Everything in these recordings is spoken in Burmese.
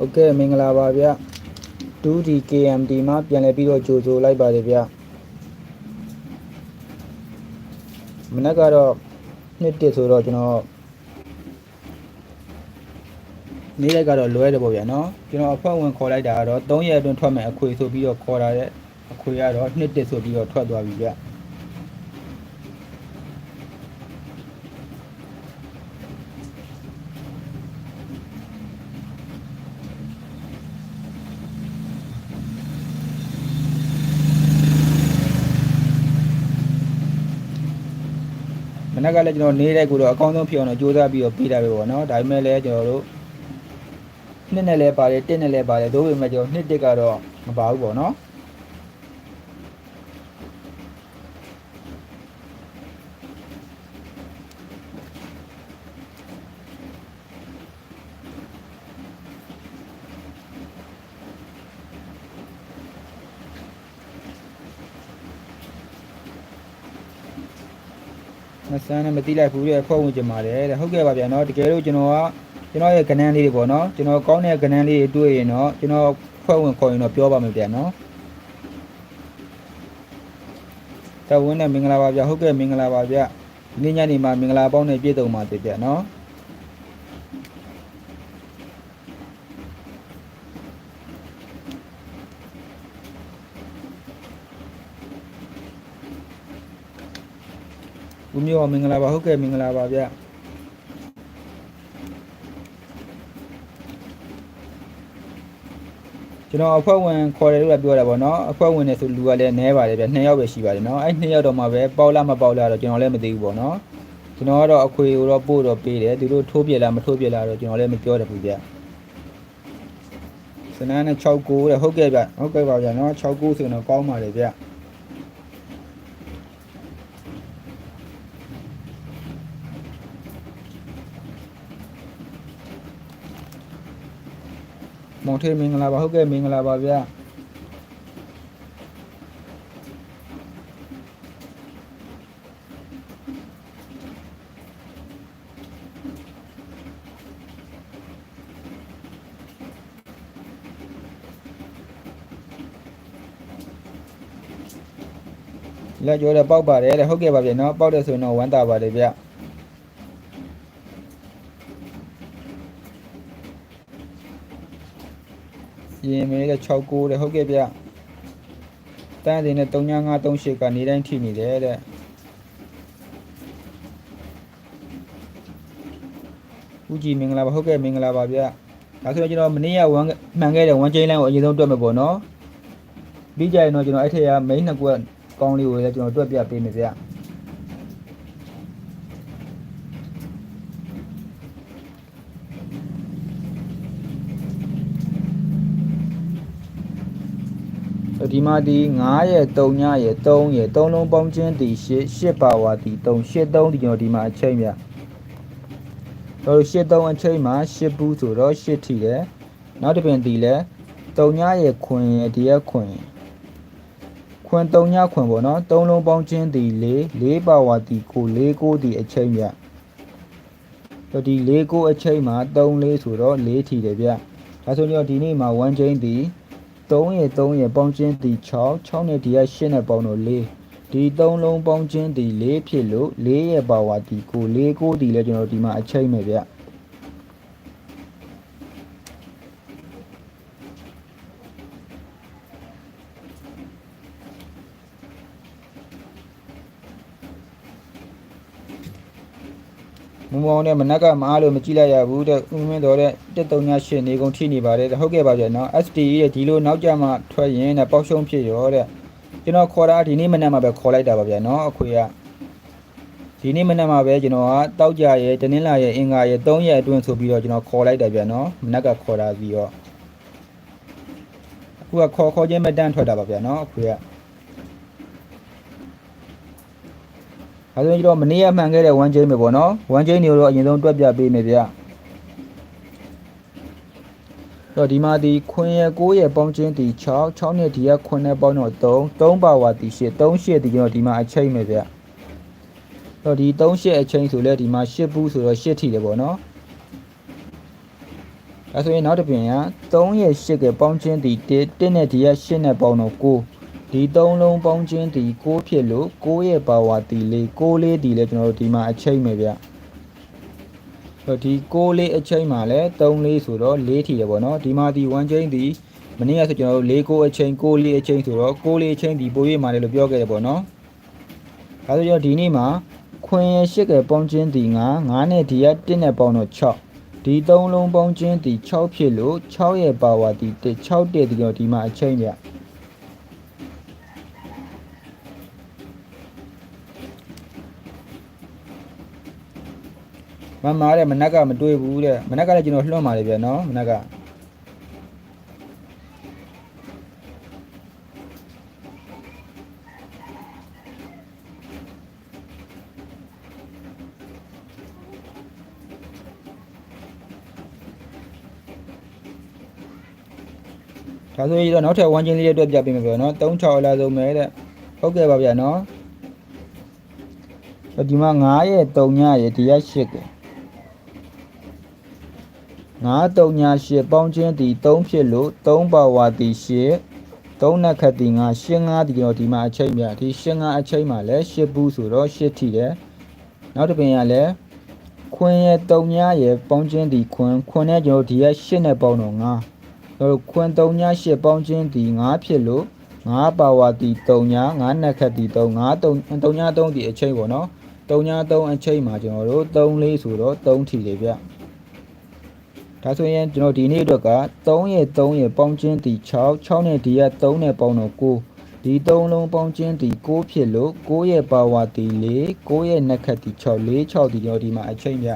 ဟုတ်ကဲ့မင်္ဂလာပါဗျ 2D KMD မှာပြန်လည်ပြီးတော့ကြိုဆိုလိုက်ပါတယ်ဗျမနက်ကတော့နှစ်တစ်ဆိုတော့ကျွန်တော်နေ့ရက်ကတော့လွဲတယ်ပေါ့ဗျာနော်ကျွန်တော်အဖွဲ့ဝင်ခေါ်လိုက်တာကတော့3ရက်အတွင်းထွက်မယ်အခွေဆိုပြီးတော့ခေါ်လာတဲ့အခွေကတော့နှစ်တစ်ဆိုပြီးတော့ထွက်သွားပြီဗျ မနက်ကလည်းကျွန်တော်နေတဲ့ကိုတော့အကောင်းဆုံးဖြစ်အောင်တော့ကြိုးစားပြီးတော့ပေးတာပဲပေါ့နော်ဒါပေမဲ့လည်းကျွန်တော်တို့နှစ်နဲ့လည်းပါတယ်တစ်နဲ့လည်းပါတယ်သို့ပေမဲ့ကျွန်တော်နှစ်တစ်ကတော့မပါဘူးပေါ့နော် မဆန်းနဲ့မတိလိုက်ဘူးတဲ့ဖွဲ့ဝင်ကြပါတယ်တဲ့ဟုတ်ကဲ့ပါဗျာနော်တကယ်လို့ကျွန်တော်ကကျွန်တော်ရဲ့ကဏ္ဍလေးတွေပေါ့နော်ကျွန်တော်ကောင်းတဲ့ကဏ္ဍလေးတွေတွေ့ရင်တော့ကျွန်တော်ဖွဲ့ဝင်ခေါ်ရင်တော့ပြောပါမယ်ဗျာနော်တဝင်းနဲ့မင်္ဂလာပါဗျာဟုတ်ကဲ့မင်္ဂလာပါဗျာဒီနေ့ညနေမှာမင်္ဂလာပေါင်းနဲ့ပြည့်စုံပါစေဗျာနော် ဦးမျိုးမင်္ဂလာပါဟုတ်ကဲ့မင်္ဂလာပါဗျာကျွန်တော်အဖွဲ့ဝင်ခေါ်တယ်လို့လည်းပြောတာပေါ့နော်အဖွဲ့ဝင်နဲ့ဆိုလူကလည်းနည်းပါတယ်ဗျနှစ်ယောက်ပဲရှိပါတယ်နော်အဲ့နှစ်ယောက်တော့မှပဲပေါက်လားမပေါက်လားတော့ကျွန်တော်လည်းမသိဘူးပေါ့နော်ကျွန်တော်ကတော့အခွေကိုတော့ပို့တော့ပေးတယ်သူတို့ထိုးပြက်လားမထိုးပြက်လားတော့ကျွန်တော်လည်းမပြောတတ်ဘူးဗျစနန်းနဲ့6ကိုတဲ့ဟုတ်ကဲ့ဗျဟုတ်ကဲ့ပါဗျနော်6ကိုဆိုရင်တော့ကောင်းပါလေဗျ မောင်ထေးမင်္ဂလာပါဟုတ်ကဲ့မင်္ဂလာပါဗျာလက်ကြောတဲ့ပေါက်ပါတယ်တဲ့ဟုတ်ကဲ့ပါဗျာနော်ပေါက်တယ်ဆိုရင်တော့ဝမ်းသာပါတယ်ဗျာ ရင်မဲတဲ့6ကိုတဲ့ဟုတ်ကဲ့ဗျာတန်းတင်တဲ့3938ကနေတိုင်းထိနေတယ်တဲ့ဦးကြီးမင်္ဂလာပါဟုတ်ကဲ့မင်္ဂလာပါဗျာဒါဆိုတော့ကျွန်တော်မနေ့ကဝမ်းမှန်ခဲ့တဲ့ဝမ်းကျင်းလိုင်းကိုအရင်ဆုံးတွက်မယ်ပေါ့နော်ပြီးကြရင်တော့ကျွန်တော်အဲ့ထက်က main နှစ်ကွက်ကောင်းလေးကိုလည်းကျွန်တော်တွက်ပြပေးမယ်ဗျာ ဒီမှာဒီ9ရဲ့3ညရဲ့3ရဲ့3လုံးပေါင်းချင်းဒီ8 8ပါဝါဒီ3 8 3ဒီကျွန်တော်ဒီမှာအချိန်ဗျာတော့8 3အချိန်မှာ8ဘူးဆိုတော့8ထီတယ်နောက်တစ်ပင်ဒီလဲ3ညရဲ့ခွင်ရဲ့ဒီရဲ့ခွင်ခွင်3ညခွင်ပေါ့နော်3လုံးပေါင်းချင်းဒီ4 4ပါဝါဒီကို4 9ဒီအချိန်ဗျာတော့ဒီ4 9အချိန်မှာ3 4ဆိုတော့4ထီတယ်ဗျာဒါဆိုတော့ဒီနေ့မှာ1ချိန်ဒီ 3ရဲ့3ရဲ့ပေါင်းချင်းဒီ6 6နဲ့ဒီက8နဲ့ပေါင်းတော့4ဒီ3လုံးပေါင်းချင်းဒီ4ဖြစ်လို့4ရဲ့ပါဝါဒီကို4 9ဒီလဲကျွန်တော်ဒီမှာအချိန်မယ်ဗျ မုံမောင်နဲ့မနက်ကမအားလို့မကြည့်လိုက်ရဘူးတဲ့ဥမင်းတော်တဲ့138နေကုန်ထိနေပါတယ်တဲ့ဟုတ်ကဲ့ပါဗျာနော် STE ရဲ့ဒီလိုနောက်ကြမှာထွက်ရင်တဲ့ပေါက်ရှုံးဖြစ်ရောတဲ့ကျွန်တော်ခေါ်တာဒီနေ့မနက်မှာပဲခေါ်လိုက်တာပါဗျာနော်အခွေကဒီနေ့မနက်မှာပဲကျွန်တော်ကတောက်ကြရဲ့တနင်္လာရဲ့အင်္ဂါရဲ့3ရက်အတွင်းဆိုပြီးတော့ကျွန်တော်ခေါ်လိုက်တယ်ဗျာနော်မနက်ကခေါ်တာပြီးတော့အခုကခေါ်ခေါ်ချင်းမတန်းထွက်တာပါဗျာနော်အခွေက ဒါဆိုရင်ကျွန်တော်မနေ့ကမှန်ခဲ့တဲ့1 chain ပဲပေါ့နော်1 chain တွေကိုတော့အရင်ဆုံးတွက်ပြပေးမယ်ဗျာတော့ဒီမှာဒီခွင်ရ9ရပေါင်းချင်းဒီ6 6နဲ့ဒီကခွင်နဲ့ပေါင်းတော့3 3ပါဝါဒီ8 3 8ဒီကျွန်တော်ဒီမှာအချိန်ပဲဗျတော့ဒီ3 8အချိန်ဆိုလဲဒီမှာ8ဘူးဆိုတော့8ထိတယ်ပေါ့နော်ဒါဆိုရင်နောက်တစ်ပြင်က3ရဲ့8ကပေါင်းခြင်းသည်1 1နဲ့ဒီက8နဲ့ပေါင်းတော့9 ဒီ3လုံးပေါင်းခြင်းသည်6ဖြစ်လို့9ရဲ့ပါဝါသည်4 6လေးဒီလဲကျွန်တော်တို့ဒီမှာအချိန်ပဲဗျဆိုတော့ဒီ6လေးအချိန်မှာလဲ3လေးဆိုတော့4ထီတယ်ပေါ့နော်ဒီမှာဒီ1ချိန်သည်မနေ့ကဆိုကျွန်တော်တို့4 9အချိန်6လေးအချိန်ဆိုတော့6လေးအချိန်ဒီပို၍မှာလေလို့ပြောခဲ့တယ်ပေါ့နော်ဒါဆိုကျွန်တော်ဒီနေ့မှာခွင်ရဲ့8ကပေါင်းခြင်းသည်9 9နဲ့ဒီက1နဲ့ပေါင်းတော့6ဒီ3လုံးပေါင်းခြင်းသည်6ဖြစ်လို့6ရဲ့ပါဝါသည်1 6တဲ့ဒီတော့ဒီမှာအချိန်ပြ မမတဲ့မနက်ကမတွေ့ဘူးတဲ့မနက်ကလည်းကျွန်တော်လွှတ်มาတယ်ဗျာနော်မနက်ကဒါဆိုရင်တော့နောက်ထပ်ဝမ်းချင်းလေးတွေအတွက်ပြပေးမယ်ဗျာနော်3 6အလားဆုံးပဲတဲ့ဟုတ်ကဲ့ပါဗျာနော်ဒီမှာ9ရဲ့3ညရဲ့ဒီရက်8ကဲ 9 3ည8ပေါင်းချင်းဒီ3ဖြစ်လို့3ပါဝါဒီ8 3နက်ခတ်ဒီ9 8 5ဒီတော့ဒီမှာအချိန်မြဒီ8 5အချိန်မှာလဲ8ဘူးဆိုတော့8ထီတယ်နောက်တစ်ပင်ရလဲခွင်းရဲ့3ညရဲ့ပေါင်းချင်းဒီခွင်းခွင်းနဲ့ကျွန်တော်ဒီရက်8နဲ့ပေါင်းတော့9ကျွန်တော်ခွင်း3ည8ပေါင်းချင်းဒီ9ဖြစ်လို့9ပါဝါဒီ3ည9နက်ခတ်ဒီ3 9 3 3ည3ဒီအချိန်ပေါ့နော်3ည3အချိန်မှာကျွန်တော်တို့3လေးဆိုတော့3ထီတယ်ဗျ ဒါဆိုရင်ကျွန်တော်ဒီနေ့အတွက်က3ရဲ့3ရဲ့ပေါင်းချင်းတီ6 6နဲ့ဒီက3နဲ့ပေါင်းတော့9ဒီ3လုံးပေါင်းချင်းတီ9ဖြစ်လို့9ရဲ့ပါဝါတီ4 9ရဲ့နှက်ခတ်တီ6 4 6ဒီကျွန်တော်ဒီမှာအချိန်ပြ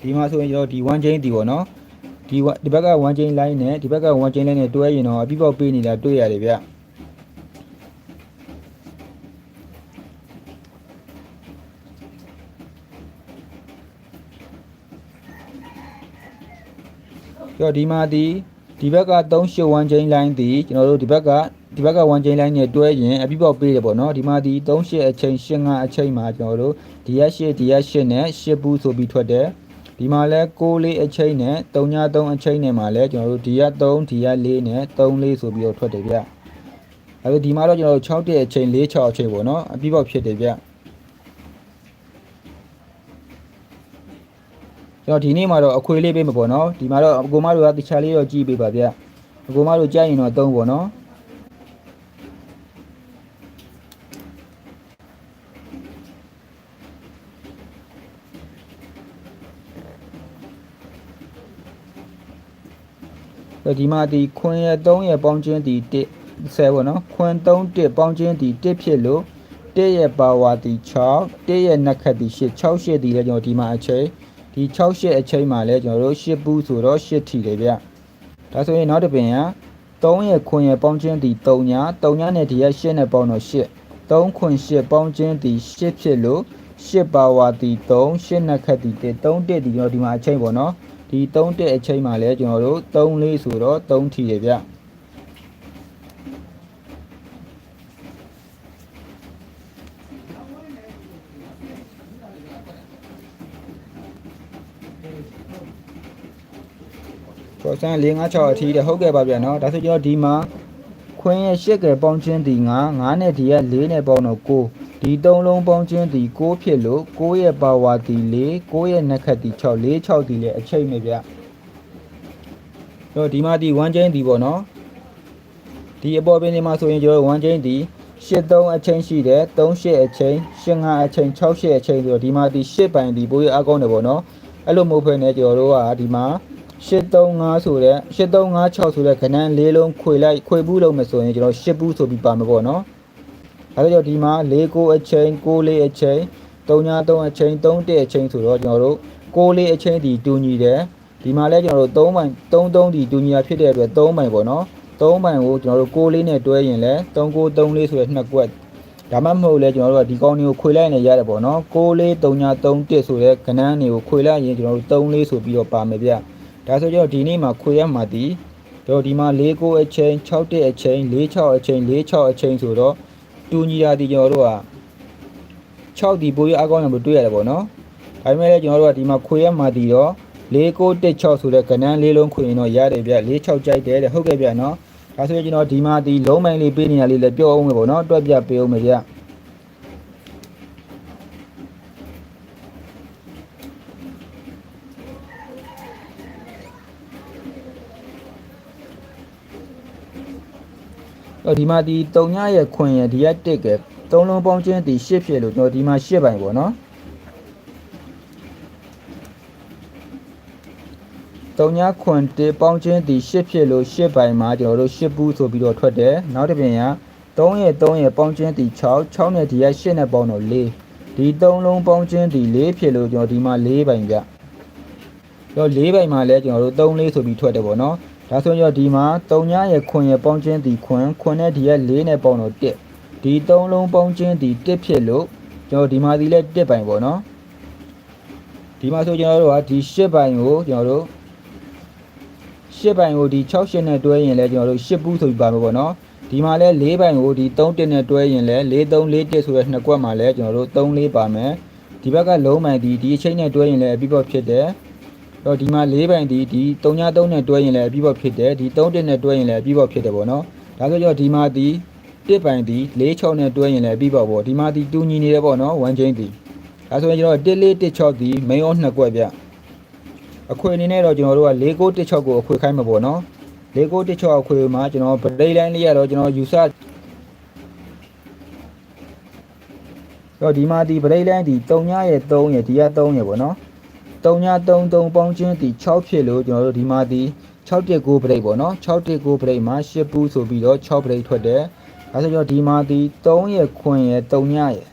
ဒီမှာဆိုရင်ကျွန်တော်ဒီ1ချင်းတီပေါ့နော်ဒီဒီဘက်က1ချင်း line နဲ့ဒီဘက်က1ချင်း line နဲ့တွဲရင်တော့အပြည့်ပေါက်ပေးနေတာတွေ့ရတယ်ဗျ ကြောဒီမှာဒီဒီဘက်က38 1 chain line ဒီကျွန်တော်တို့ဒီဘက်ကဒီဘက်က1 chain line နဲ့တွဲရင်အပြည့်ပေါက်ပေးတယ်ပေါ့နော်ဒီမှာဒီ38အချိန်85အချိန်မှာကျွန်တော်တို့ဒီရက်8ဒီရက်8နဲ့8ဘူးဆိုပြီးထွက်တယ်ဒီမှာလဲ6လေးအချိန်နဲ့33အချိန်နဲ့မှာလဲကျွန်တော်တို့ဒီရက်3ဒီရက်4နဲ့3လေးဆိုပြီးတော့ထွက်တယ်ဗျအဲဒီဒီမှာတော့ကျွန်တော်တို့6တဲ့အချိန်4 6အချိန်ပေါ့နော်အပြည့်ပေါက်ဖြစ်တယ်ဗျ ကျွန်တော်ဒီနေ့မှာတော့အခွေလေးပေးမှာပေါ့နော်ဒီမှာတော့အကိုမတို့ကတခြားလေးတော့ကြည့်ပေးပါဗျအကိုမတို့ကြိုက်ရင်တော့သုံးပေါ့နော်ဒီမှာဒီခွင်ရ3ရပေါင်းချင်းဒီ1 10ပေါ့နော်ခွင်3 1ပေါင်းချင်းဒီ1ဖြစ်လို့1ရဲ့ပါဝါဒီ6 1ရဲ့နှက်ခတ်ဒီ8 6 8ဒီလည်းကျွန်တော်ဒီမှာအချိန် ဒီ6ရှစ်အချိန်မှာလဲကျွန်တော်တို့10ဘူးဆိုတော့10ထီတယ်ဗျဒါဆိုရင်နောက်တစ်ပင်က3ရဲ့ခွင်ရဲ့ပေါင်းချင်းဒီ3ညာ3ညာနဲ့ဒီရဲ့10နဲ့ပေါင်းတော့10 3ခွင်10ပေါင်းချင်းဒီ10ဖြစ်လို့10ပါဝါဒီ3 10နှစ်ခတ်ဒီ1 3တက်ဒီကျွန်တော်ဒီမှာအချိန်ပေါ့နော်ဒီ3တက်အချိန်မှာလဲကျွန်တော်တို့3လေးဆိုတော့3ထီတယ်ဗျကျော် စမ်း4 5 6အထီးတဲ့ဟုတ်ကဲ့ပါဗျာနော်ဒါဆိုကျွန်တော်ဒီမှာခွင်းရဲ့8ကယ်ပေါင်းချင်းဒီ9 9နဲ့ဒီက4နဲ့ပေါင်းတော့9ဒီ3လုံးပေါင်းချင်းဒီ6ဖြစ်လို့6ရဲ့ပါဝါဒီ4 6ရဲ့နှက်ခတ်ဒီ6 4 6ဒီလည်းအချိန်ပဲဗျတော့ဒီမှာဒီ1ချင်းဒီပေါ့နော်ဒီအပေါ်ပင်ဒီမှာဆိုရင်ကျွန်တော်1ချင်းဒီ83အချိန်ရှိတယ်38အချိန်85အချိန်68အချိန်ဆိုတော့ဒီမှာဒီ8ပိုင်ဒီပိုးရအကောင်းတယ်ပေါ့နော်အဲ့လိုမဟုတ်ဖ ೇನೆ ကျွန်တော်တို့ကဒီမှာ 835ဆိုတဲ့8356ဆိုတဲ့ခဏန်းလေးလုံးခွေလိုက်ခွေဘူးလုံးမယ်ဆိုရင်ကျွန်တော်10ဘူးဆိုပြီးပါမှာပေါ့နော်အဲဒါကြောင့်ဒီမှာ49အချိန်94အချိန်33အချိန်31အချိန်ဆိုတော့ကျွန်တော်တို့94အချိန်ဒီတူညီတယ်ဒီမှာလဲကျွန်တော်တို့3ပိုင်33ဒီတူညီတာဖြစ်တဲ့အတွက်3ပိုင်ပေါ့နော်3ပိုင်ကိုကျွန်တော်တို့6လေးနဲ့တွဲရင်လဲ3934ဆိုတဲ့နှစ်ကွက်ဒါမှမဟုတ်လဲကျွန်တော်တို့ကဒီကောင်းတွေကိုခွေလိုက်နေရတယ်ပေါ့နော်6လေး3931ဆိုတဲ့ခဏန်းတွေကိုခွေလိုက်ရင်ကျွန်တော်တို့3လေးဆိုပြီးတော့ပါမယ်ဗျ ဒါဆိုတော့ဒီနေ့မှာခွေရမှာဒီတော့ဒီမှာ၄9အချိန်6တက်အချိန်၄6အချိန်၄6အချိန်ဆိုတော့တူညီတာဒီကျွန်တော်တို့က6ဒီပိုးရအကောင်းရမတွေ့ရတယ်ပေါ့နော်ဒါပေမဲ့လည်းကျွန်တော်တို့ကဒီမှာခွေရမှာဒီတော့4916ဆိုတဲ့ကဏ္ဍလေးလုံးခွင်ရင်တော့ရတယ်ဗျ46ကြိုက်တယ်တဲ့ဟုတ်ကဲ့ဗျနော်ဒါဆိုရင်ကျွန်တော်ဒီမှာဒီလုံးမိုင်းလေးပေးနေရလေးလည်းပြောအောင်မယ်ပေါ့နော်တွက်ပြပေးအောင်မယ်ဗျ တော့ဒီမှာဒီ3ညရဲ့ခွင်ရဲ့ဒီကတစ်ကသုံးလုံးပေါင်းချင်းဒီ10ဖြစ်လို့ကျွန်တော်ဒီမှာ10ပိုင်ပေါ့နော်3ညခွင်တစ်ပေါင်းချင်းဒီ10ဖြစ်လို့10ပိုင်မှာကျွန်တော်တို့10ဘူးဆိုပြီးတော့ထွက်တယ်နောက်တစ်ပြင်က3ရဲ့3ရဲ့ပေါင်းချင်းဒီ6 6နဲ့ဒီက10နဲ့ပေါင်းတော့4ဒီ3လုံးပေါင်းချင်းဒီ4ဖြစ်လို့ကျွန်တော်ဒီမှာ4ပိုင်ပြတော့4ပိုင်မှာလဲကျွန်တော်တို့3လေးဆိုပြီးထွက်တယ်ပေါ့နော် ဒါဆိုရင်တော့ဒီမှာ3ညရဲ့ခွင်ရဲ့ပေါင်းချင်းဒီခွင်ခွင်နဲ့ဒီရဲ့4နဲ့ပေါင်းတော့1ဒီ3လုံးပေါင်းချင်းဒီ1ဖြစ်လို့ကျွန်တော်ဒီမှာဒီလဲ1ပိုင်ပေါ့နော်ဒီမှာဆိုကျွန်တော်တို့ကဒီ10ပိုင်ကိုကျွန်တော်တို့10ပိုင်ကိုဒီ6ရှင်းနဲ့တွဲရင်လဲကျွန်တော်တို့10ဘူးဆိုပြီးပါမယ်ပေါ့နော်ဒီမှာလဲ4ပိုင်ကိုဒီ3တက်နဲ့တွဲရင်လဲ4 3 4တက်ဆိုတဲ့နှစ်ကွက်မှာလဲကျွန်တော်တို့3 4ပါမယ်ဒီဘက်ကလုံးမိုင်ဒီဒီအချိန်နဲ့တွဲရင်လဲအပြီးပေါ့ဖြစ်တယ် တော့ဒီမှာ၄ပိုင်ဒီဒီ3ည3နဲ့တွဲရင်လည်းအပြီးပေါ့ဖြစ်တယ်ဒီ3တက်နဲ့တွဲရင်လည်းအပြီးပေါ့ဖြစ်တယ်ပေါ့နော်ဒါဆိုတော့ဒီမှာဒီ1ပိုင်ဒီ4 6နဲ့တွဲရင်လည်းအပြီးပေါ့ပေါ့ဒီမှာဒီတူညီနေတယ်ပေါ့နော်1ချင်းဒီဒါဆိုရင်ကျွန်တော်1 4 1 6ဒီ main ရောနှစ်ကွက်ပြအခွေအနေနဲ့တော့ကျွန်တော်တို့က4 9 1 6ကိုအခွေခိုင်းမှာပေါ့နော်4 9 1 6အခွေမှာကျွန်တော်ဗရိတ်လိုင်းလေးရတော့ကျွန်တော်ယူဆတော့ဒီမှာဒီဗရိတ်လိုင်းဒီ3ညရဲ့3ရဲ့ဒီက3ရဲ့ပေါ့နော် 3ည33ပေါင်းချင်းဒီ6ဖြစ်လို့ကျွန်တော်တို့ဒီမှာဒီ619ပရိတ်ပေါ့နော်619ပရိတ်မှာ10ပူးဆိုပြီးတော့6ပရိတ်ထွက်တယ်အဲဆိုတော့ဒီမှာဒီ3ရဲ့ခွင်ရဲ့3ညရဲ့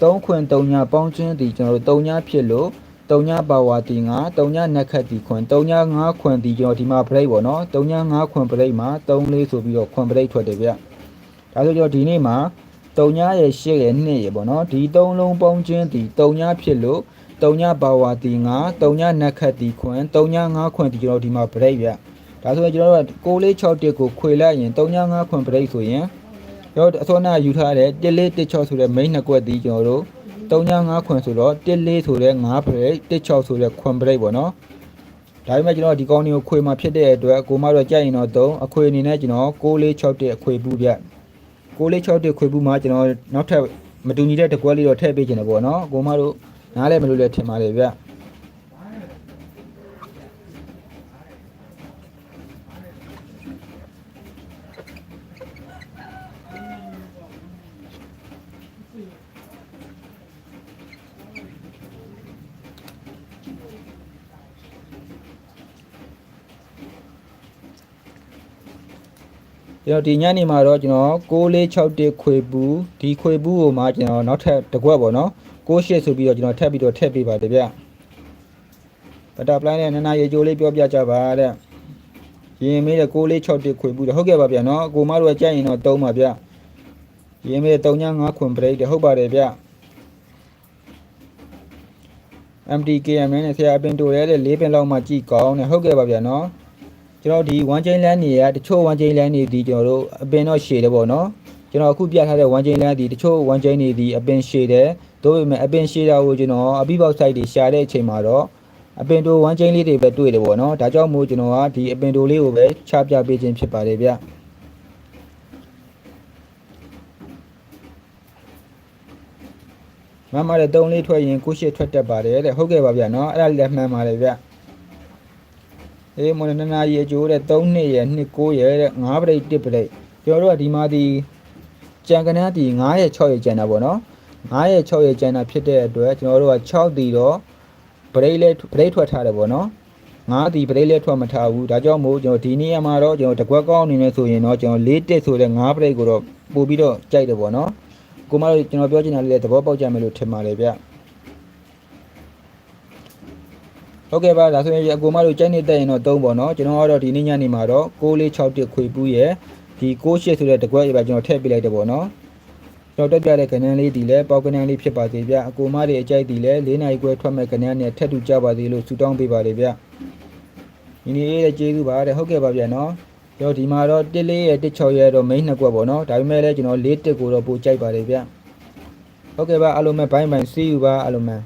3ခွင်3ညပေါင်းချင်းဒီကျွန်တော်တို့3ညဖြစ်လို့3ညပါဝါတီ9 3ညနက်ခတ်ဒီခွင်3ည5ခွင်ဒီကျွန်တော်ဒီမှာပရိတ်ပေါ့နော်3ည5ခွင်ပရိတ်မှာ3လေးဆိုပြီးတော့ခွင်ပရိတ်ထွက်တယ်ဗျဒါဆိုတော့ဒီနေ့မှာ3ညရဲ့8ရဲ့2ရဲ့ပေါ့နော်ဒီ3လုံးပေါင်းချင်းဒီ3ညဖြစ်လို့ တုံညပါဝါတီ9တုံညနက်ခတ်တီခွင်တုံည9ခွင်ဒီကျွန်တော်ဒီမှာ break ဗျဒါဆိုရင်ကျွန်တော်တို့က6လေး6တစ်ကိုခွေလိုက်ရင်တုံည9ခွင် break ဆိုရင်ကျွန်တော်အစောနာယူထားတဲ့1လေး16ဆိုတဲ့ main နှစ်ကွက်ဒီကျွန်တော်တို့တုံည9ခွင်ဆိုတော့1လေးဆိုတဲ့9 break 16ဆိုတဲ့ခွင် break ပေါ့နော်ဒါပေမဲ့ကျွန်တော်ဒီကောင်းတွေကိုခွေမှာဖြစ်တဲ့အတွက်ကိုမတော့ကြိုက်ရင်တော့3အခွေအနေနဲ့ကျွန်တော်6လေး6တစ်အခွေပူးဗျ6လေး6တစ်ခွေပူးမှာကျွန်တော်နောက်ထပ်မတူညီတဲ့တကွက်လေးတော့ထည့်ပေးခြင်းတယ်ပေါ့နော်ကိုမတို့ နားလည်းမလို့လည်းထင်ပါလေဗျကျွန်တော်ဒီညနေမှာတော့ကျွန်တော်6461ခွေပူးဒီခွေပူးကိုမှကျွန်တော်နောက်ထပ်တစ်ခွက်ပေါ့နော် 68ဆိုပြီးတော့ကျွန်တော်ထပ်ပြီးတော့ထည့်ပေးပါတယ်ဗျဘတာပလိုင်းနဲ့နနာရေကြိုးလေးပြောပြကြပါတဲ့ရင်မေးတဲ့6461ခွေပူးတယ်ဟုတ်ကဲ့ပါဗျနော်ကိုမတို့ကကြိုက်ရင်တော့တုံးပါဗျရင်မေးတဲ့35ခွင်ပရိတ်တယ်ဟုတ်ပါတယ်ဗျ MTKM နဲ့ဆရာအပင်တိုရဲတဲ့၄ပင်လောက်မှကြည်ကောင်းတယ်ဟုတ်ကဲ့ပါဗျာနော်ကျွန်တော်ဒီ1 chain land နေရတချို့1 chain land နေဒီကျွန်တော်တို့အပင်တော့ရှည်တယ်ပေါ့နော်ကျွန်တော်အခုပြထားတဲ့1 chain land ဒီတချို့1 chain နေဒီအပင်ရှည်တယ် တို့ပေမဲ့အပင်ရှည်တာကိုကျွန်တော်အပိပေါက် site တွေရှာတဲ့အချိန်မှာတော့အပင်တို1 chain လေးတွေပဲတွေ့တယ်ပေါ့နော်ဒါကြောင့်မို့ကျွန်တော်ကဒီအပင်တိုလေးကိုပဲချပြပေးခြင်းဖြစ်ပါတယ်ဗျမမတဲ့3လေးထွက်ရင်ကိုရှိထွက်တတ်ပါတယ်တဲ့ဟုတ်ကဲ့ပါဗျာနော်အဲ့ဒါလည်းမှန်ပါတယ်ဗျအေးမနနာရီအကျိုးတဲ့3နှစ်ရယ်2 9ရယ်တဲ့9ပရိတ်1ပရိတ်ကျွန်တော်တို့ကဒီမှာဒီကြံကနန်းဒီ9ရယ်6ရယ်ကြံတာပေါ့နော် 9ရယ်6ရယ်ကြံတာဖြစ်တဲ့အတွက်ကျွန်တော်တို့က6တီတော့ပရိတ်လဲပရိတ်ထွက်ထားတယ်ပေါ့နော်9တီပရိတ်လဲထွက်မထားဘူးဒါကြောင့်မို့ကျွန်တော်ဒီနေ့မှာတော့ကျွန်တော်တကွက်ကောင်းအနေနဲ့ဆိုရင်တော့ကျွန်တော်4တက်ဆိုတဲ့9ပရိတ်ကိုတော့ပို့ပြီးတော့ကြိုက်တယ်ပေါ့နော်ကိုမတို့ကျွန်တော်ပြောချင်တာလေးလည်းသဘောပေါက်ကြမယ်လို့ထင်ပါတယ်ဗျဟုတ်ကဲ့ပါဒါဆိုရင်အကိုမတို့ကြိုက်နေတက်ရင်တော့3ပေါ့နော်ကျွန်တော်ကတော့ဒီနေ့ညနေမှာတော့661ခွေပူးရဲ့ဒီ68ဆိုတဲ့တကွက်ရပါကျွန်တော်ထည့်ပေးလိုက်တယ်ပေါ့နော် ကျွန်တော်တက်ပြတဲ့ကဏ္ဍလေးဒီလဲပေါက်ကဏ္ဍလေးဖြစ်ပါသေးဗျအကိုမတွေအကြိုက်ဒီလဲ၄နိုင်ခွဲထွက်မဲ့ကဏ္ဍနဲ့ထက်တူကြပါသေးလို့ဆုတောင်းပေးပါလေဗျဒီနေ့ရဲ့ကျေးဇူးပါတဲ့ဟုတ်ကဲ့ပါဗျနော်ကျွန်တော်ဒီမှာတော့1လေးရဲ့16ရဲ့တော့ main နှစ်ကွက်ပေါ့နော်ဒါပေမဲ့လည်းကျွန်တော်4တက်ကိုတော့ပိုကြိုက်ပါတယ်ဗျဟုတ်ကဲ့ပါအားလုံးပဲဘိုင်းဘိုင်း see you ပါအားလုံးပဲ